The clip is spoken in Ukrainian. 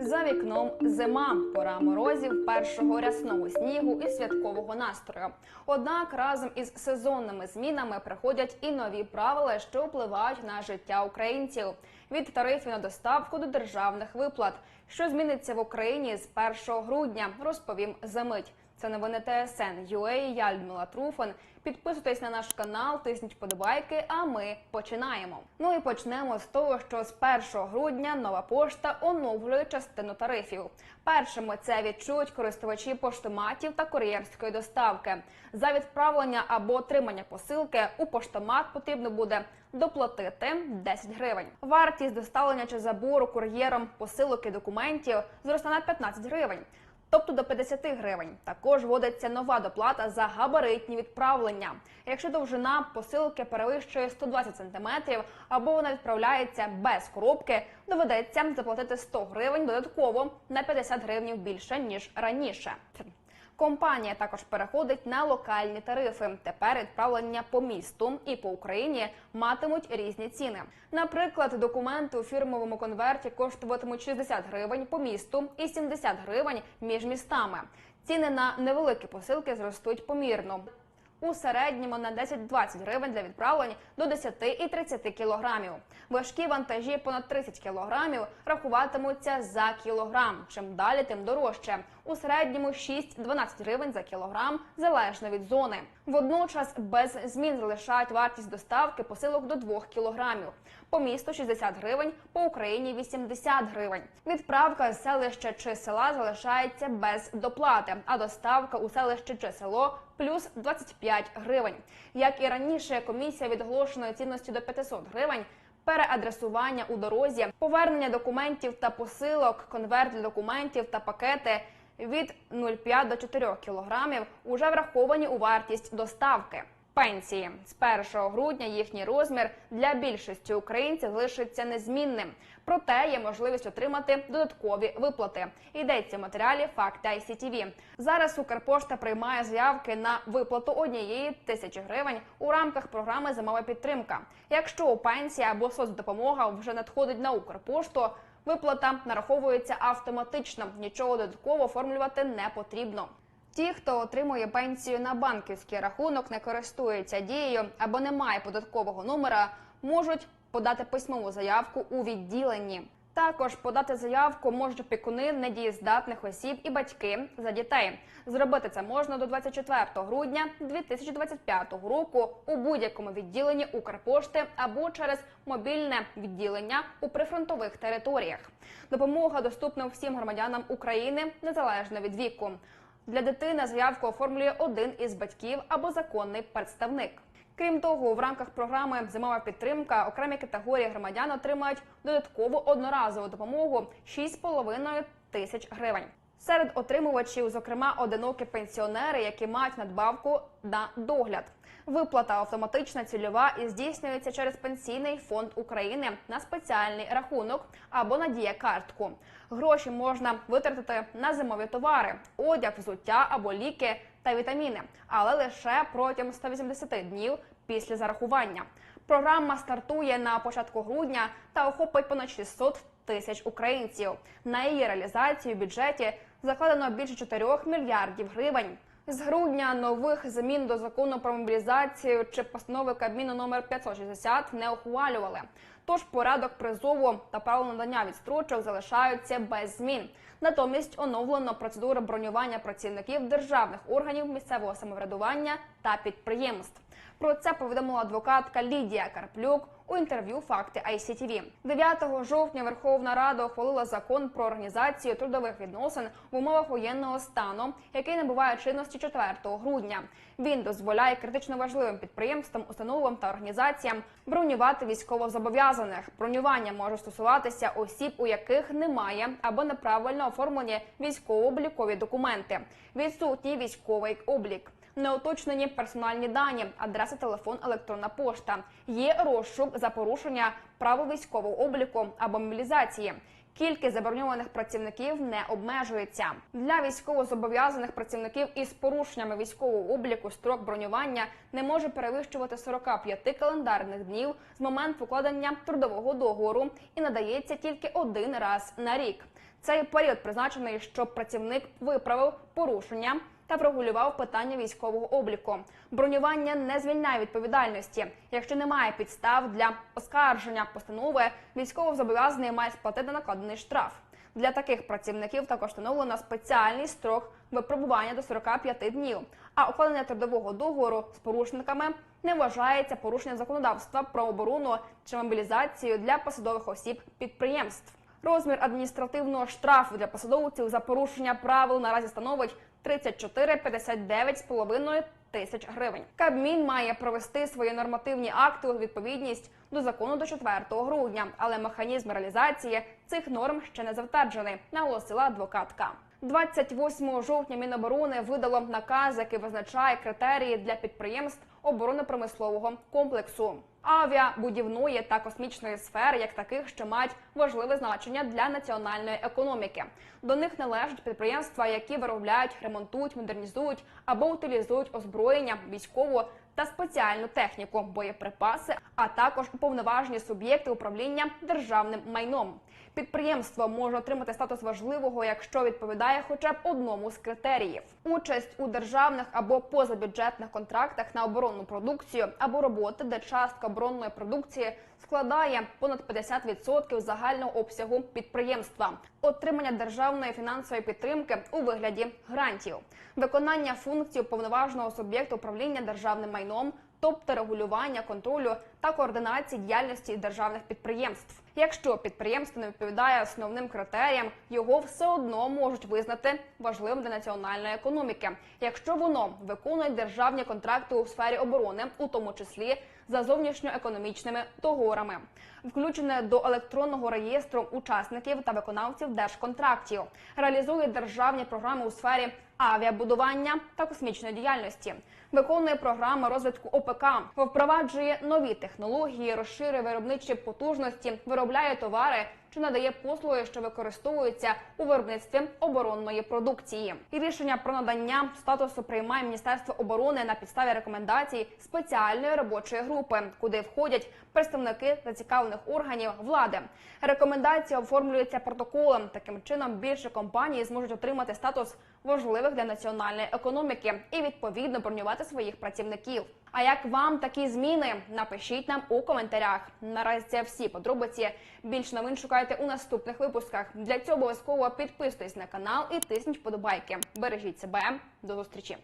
За вікном зима, пора морозів, першого рясного снігу і святкового настрою. Однак разом із сезонними змінами приходять і нові правила, що впливають на життя українців від тарифів на доставку до державних виплат. Що зміниться в Україні з 1 грудня, розповім за мить. Це новини ТСН UA, Я Людмила Труфан. Підписуйтесь на наш канал, тисніть вподобайки, а ми починаємо. Ну і почнемо з того, що з 1 грудня нова пошта оновлює частину тарифів. Першими це відчують користувачі поштоматів та кур'єрської доставки. За відправлення або отримання посилки у поштомат потрібно буде доплатити 10 гривень. Вартість доставлення чи забору кур'єром посилок і документів зросте на 15 гривень тобто до 50 гривень. Також вводиться нова доплата за габаритні відправлення. Якщо довжина посилки перевищує 120 см або вона відправляється без коробки, доведеться заплатити 100 гривень додатково на 50 гривень більше ніж раніше. Компанія також переходить на локальні тарифи. Тепер відправлення по місту і по Україні матимуть різні ціни. Наприклад, документи у фірмовому конверті коштуватимуть 60 гривень по місту і 70 гривень між містами. Ціни на невеликі посилки зростуть помірно. У середньому на 10-20 гривень для відправлень до 10 і 30 кілограмів. Важкі вантажі понад 30 кілограмів рахуватимуться за кілограм. Чим далі, тим дорожче. У середньому 6-12 гривень за кілограм залежно від зони. Водночас без змін залишають вартість доставки посилок до 2 кілограмів. По місту 60 гривень, по Україні 80 гривень. Відправка з селища чи села залишається без доплати, а доставка у селище чи село плюс 25 гривень. Як і раніше, комісія від оголошеної цінності до 500 гривень. Переадресування у дорозі, повернення документів та посилок, конверт для документів та пакети від 0,5 до 4 кілограмів уже враховані у вартість доставки. Пенсії з 1 грудня їхній розмір для більшості українців залишиться незмінним. Проте є можливість отримати додаткові виплати. Йдеться в матеріалі факти ICTV. Зараз Укрпошта приймає заявки на виплату однієї тисячі гривень у рамках програми Зимова підтримка. Якщо пенсія або соцдопомога вже надходить на Укрпошту, виплата нараховується автоматично. Нічого додатково оформлювати не потрібно. Ті, хто отримує пенсію на банківський рахунок, не користується дією або не має податкового номера, можуть подати письмову заявку у відділенні. Також подати заявку можуть опікуни недієздатних осіб і батьки за дітей. Зробити це можна до 24 грудня 2025 року у будь-якому відділенні Укрпошти або через мобільне відділення у прифронтових територіях. Допомога доступна всім громадянам України незалежно від віку. Для дитини заявку оформлює один із батьків або законний представник. Крім того, в рамках програми Зимова підтримка окремі категорії громадян отримають додаткову одноразову допомогу 6,5 тисяч гривень. Серед отримувачів, зокрема, одинокі пенсіонери, які мають надбавку на догляд. Виплата автоматична цільова і здійснюється через пенсійний фонд України на спеціальний рахунок або на дієкартку. Гроші можна витратити на зимові товари, одяг, взуття або ліки та вітаміни, але лише протягом 180 днів після зарахування. Програма стартує на початку грудня та охопить понад 600 тисяч українців. На її реалізацію в бюджеті закладено більше 4 мільярдів гривень. З грудня нових змін до закону про мобілізацію чи постанови Кабміну номер 560 не ухвалювали. Тож порядок призову та право надання відстрочок залишаються без змін. Натомість оновлено процедуру бронювання працівників державних органів місцевого самоврядування та підприємств. Про це повідомила адвокатка Лідія Карплюк у інтерв'ю Факти ICTV. 9 жовтня Верховна Рада ухвалила закон про організацію трудових відносин в умовах воєнного стану, який набуває чинності 4 грудня. Він дозволяє критично важливим підприємствам, установам та організаціям бронювати військовозобов'язаних. Бронювання може стосуватися осіб, у яких немає або неправильно оформлені військово-облікові документи, відсутній військовий облік неуточнені персональні дані, адреса, телефон, електронна пошта. Є розшук за порушення правил військового обліку або мобілізації. Кількість забороньованих працівників не обмежується для військовозобов'язаних працівників із порушеннями військового обліку. Строк бронювання не може перевищувати 45 календарних днів з моменту укладення трудового договору і надається тільки один раз на рік. Цей період призначений, щоб працівник виправив порушення та врегулював питання військового обліку. Бронювання не звільняє відповідальності. Якщо немає підстав для оскарження постанови, військовозобов'язаний має сплатити накладений штраф. Для таких працівників також встановлено спеціальний строк випробування до 45 днів. А укладення трудового договору з порушниками не вважається порушенням законодавства про оборону чи мобілізацію для посадових осіб підприємств. Розмір адміністративного штрафу для посадовців за порушення правил наразі становить 34-59,5 тисяч гривень. Кабмін має провести свої нормативні акти у відповідність до закону до 4 грудня, але механізм реалізації цих норм ще не затверджений, наголосила адвокатка. 28 жовтня Міноборони видало наказ, який визначає критерії для підприємств оборонно-промислового комплексу, авіабудівної та космічної сфери, як таких, що мають важливе значення для національної економіки. До них належать підприємства, які виробляють, ремонтують, модернізують або утилізують озброєння, військову та спеціальну техніку, боєприпаси, а також уповноважені суб'єкти управління державним майном. Підприємство може отримати статус важливого, якщо відповідає хоча б одному з критеріїв: участь у державних або позабюджетних контрактах на оборонну продукцію або роботи, де частка оборонної продукції складає понад 50% загального обсягу підприємства, отримання державної фінансової підтримки у вигляді грантів, виконання функцій уповноваженого суб'єкту управління державним майном тобто регулювання контролю та координації діяльності державних підприємств. Якщо підприємство не відповідає основним критеріям, його все одно можуть визнати важливим для національної економіки, якщо воно виконує державні контракти у сфері оборони, у тому числі за зовнішньоекономічними договорами, включене до електронного реєстру учасників та виконавців держконтрактів, реалізує державні програми у сфері авіабудування та космічної діяльності, виконує програми розвитку ОПК, впроваджує нові технології, розширює виробничі потужності, виробляє товари чи надає послуги, що використовуються у виробництві оборонної продукції. І рішення про надання статусу приймає Міністерство оборони на підставі рекомендацій спеціальної робочої групи, куди входять представники зацікавлених органів влади. Рекомендація оформлюється протоколом. Таким чином більше компаній зможуть отримати статус важливих для національної економіки і відповідно бронювати своїх працівників. А як вам такі зміни? Напишіть нам у коментарях. Наразі це всі подробиці. Більш новин шукайте у наступних випусках. Для цього обов'язково підписуйтесь на канал і тисніть вподобайки. Бережіть себе. До зустрічі.